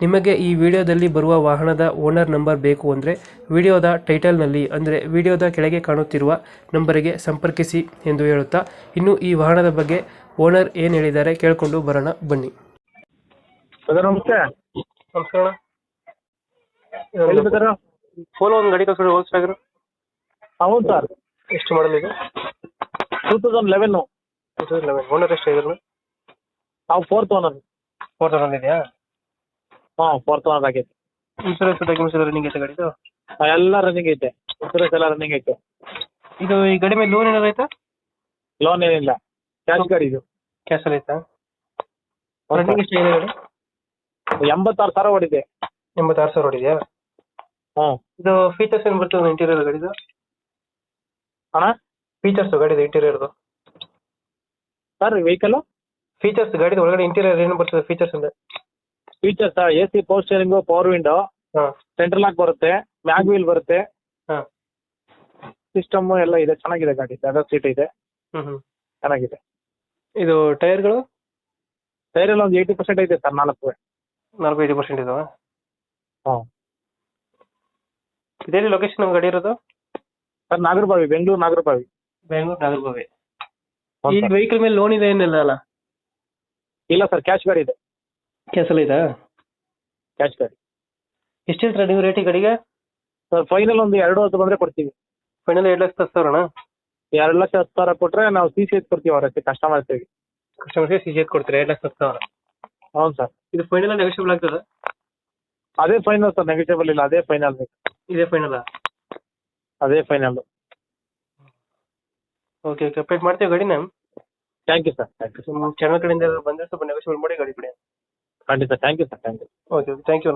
ನಿಮಗೆ ಈ ವಿಡಿಯೋದಲ್ಲಿ ಬರುವ ವಾಹನದ ಓನರ್ ನಂಬರ್ ಬೇಕು ಅಂದರೆ ವಿಡಿಯೋದ ಟೈಟಲ್ನಲ್ಲಿ ಅಂದರೆ ವಿಡಿಯೋದ ಕೆಳಗೆ ಕಾಣುತ್ತಿರುವ ನಂಬರಿಗೆ ಸಂಪರ್ಕಿಸಿ ಎಂದು ಹೇಳುತ್ತಾ ಇನ್ನು ಈ ವಾಹನದ ಬಗ್ಗೆ ಓನರ್ ಏನು ಹೇಳಿದ್ದಾರೆ ಕೇಳಿಕೊಂಡು ಬರೋಣ ಬನ್ನಿ. ಸರ್ ನಮಸ್ತೆ. ನಮಸ್ಕಾರ. ಎಲ್ಲಿ ಸರ್ ಫೋನ್ ಒಂದು ಗಾಡಿ ಕಳ್ಸ್ಕೊಂಡು ಹೋಲ್ಸ್ರಾಗ್ರು ಹೌದು ಸರ್. ಎಷ್ಟು ಮಾಡಲ್ ಇದೆ? ಟೂ ತೌಸಂಡ್ ಓನರ್ ಎಷ್ಟು ಇದ್ರು ನಾವು ಫೋರ್ತ್ ಓನರ್ ಫೋರ್ ತೌಸಂಡ್ ಇದೆಯಾ? ಹಾಂ ಫೋರ್ತ್ ಒನ್ ಆಗೈತೆ. ಇನ್ಶೂರೆನ್ಸ್ ಡಾಕ್ಯುಮೆಂಟ್ಸ್ ಎಲ್ಲ ರನ್ನಿಂಗ್ ಐತೆ ಗಾಡಿದು? ಎಲ್ಲ ರನ್ನಿಂಗ್ ಐತೆ. ಇನ್ಸೂರೆನ್ಸ್ ಎಲ್ಲ ರನ್ನಿಂಗ್ ಐತೆ. ಇದು ಈ ಗಾಡಿ ಮೇಲೆ ಲೋನ್ ಏನಾದ್ರು ಐತಾ ಲೋನ್ ಏನಿಲ್ಲ. ಕ್ಯಾಶ್ ಗಾಡಿ ಇದು. ಕ್ಯಾಶಲ್ಲಿ ಐತಾ ರನ್ನಿಂಗ್. ಎಷ್ಟು ಇದೆ ಗಾಡಿ? ಎಂಬತ್ತಾರು ಸಾವಿರ ಹೊಡಿದೆ ಎಂಬತ್ತಾರು ಸಾವಿರ ಹಾಂ. ಇದು ಫೀಚರ್ಸ್ ಏನು ಬರ್ತದೆ ಇಂಟೀರಿಯರ್ ಗಾಡಿದು? ಅಣ್ಣ ಫೀಚರ್ಸ್ ಗಾಡಿದು ಇಂಟೀರಿಯರ್ದು ಸರ್ ವೆಹಿಕಲ್ ಫೀಚರ್ಸ್ ಗಾಡಿದು ಒಳಗಡೆ ಇಂಟೀರಿಯರ್ ಏನು ಬರ್ತದೆ ಫೀಚರ್ಸ್ ಅಂದ್ರೆ? Features A C power steering power window center central lock ಬರುತ್ತೆ ಮ್ಯಾಗ್ ವೀಲ್ ಬರುತ್ತೆ. ಸಿಸ್ಟಮ್ ಎಲ್ಲ ಇದೆ ಚೆನ್ನಾಗಿದೆ ಗಾಡಿ ಲೆದರ್ ಸೀಟ್ ಇದೆ. ಚೆನ್ನಾಗಿದೆ. ಇದು ಟೈರ್ಗಳು? ಟೈರ್ ಎಲ್ಲ ಒಂದು ಏಯ್ಟಿ ಪರ್ಸೆಂಟ್ ಐತೆ ಸರ್ ನಾಲ್ಕು. ನಾಲ್ಕು ಏಯ್ಟಿ ಪರ್ಸೆಂಟ್ ಇದಾವ? ಹಾಂ. ಇದೇ ಲೊಕೇಶನ್ ನಮ್ಮ ಗಾಡಿ ಇರೋದು? ಸರ್ ನಾಗರಬಾವಿ ಬೆಂಗಳೂರು ನಾಗರಬಾವಿ. ಬೆಂಗಳೂರು ನಾಗರಬಾವಿ. ಈ ವೆಹಿಕಲ್ ಮೇಲೆ ಲೋನ್ ಇದೆ ಏನಿಲ್ಲ ಅಲ್ಲ? ಇಲ್ಲ ಸರ್ ಕ್ಯಾಶ್ ಗಾಡಿ ಇದೆ. ಕ್ಯಾನ್ಸಲ್ ಇದೆ? ಕ್ಯಾಶ್ ಗಾಡಿ ಎಷ್ಟು ಹೇಳ್ತೀರಾ ನೀವು ರೇಟ್ ಈ ಗಾಡಿಗೆ ಸರ್ ಫೈನಲ್ ಒಂದು ಎರಡು ಹತ್ತು ಬಂದರೆ ಕೊಡ್ತೀವಿ. ಫೈನಲ್ ಎರಡು ಲಕ್ಷ ಹತ್ತು ಅಣ್ಣ ಎರಡು ಲಕ್ಷ ಹತ್ತು ಸಾವಿರ ಕೊಟ್ಟರೆ ನಾವು ಸಿ ಸಿ ಎಸ್ ಕೊಡ್ತೀವಿ ಅವ್ರ ಕಸ್ಟಮರ್ ಇರ್ತೀವಿ ಕಸ್ಟಮರ್ಗೆ ಸಿ ಜಿ ಕೊಡ್ತೀರಾ ಎರಡು ಲಕ್ಷ ಹತ್ತು ಸಾವಿರ? ಹೌದು ಸರ್ ಇದು ಫೈನಲ್ ನೆಗೋಷಿಯಬಲ್ ಆಗ್ತದೆ? ಅದೇ ಫೈನಲ್ ಸರ್ ನೆಗೋಷಿಯಬಲ್ ಇಲ್ಲ ಅದೇ ಫೈನಲ್ ಇದೇ ಫೈನಲ್ ಅದೇ ಫೈನಲ್ ಓಕೆ ಓಕೆ ಅಪ್ಡೇಟ್ ಮಾಡ್ತೀವಿ ಗಾಡಿನ? Thank you sir thank you ನಿಮ್ಮ ಚಾನಲ್ ಕಡೆಯಿಂದ ಬಂದರೆ ಸ್ವಲ್ಪ ನೆಗೋಷಿಯಬಲ್ ಮಾಡಿ ಗಾಡಿ ಕೊಡಿ ಖಂಡಿತ. Thank you sir thank you okay thank you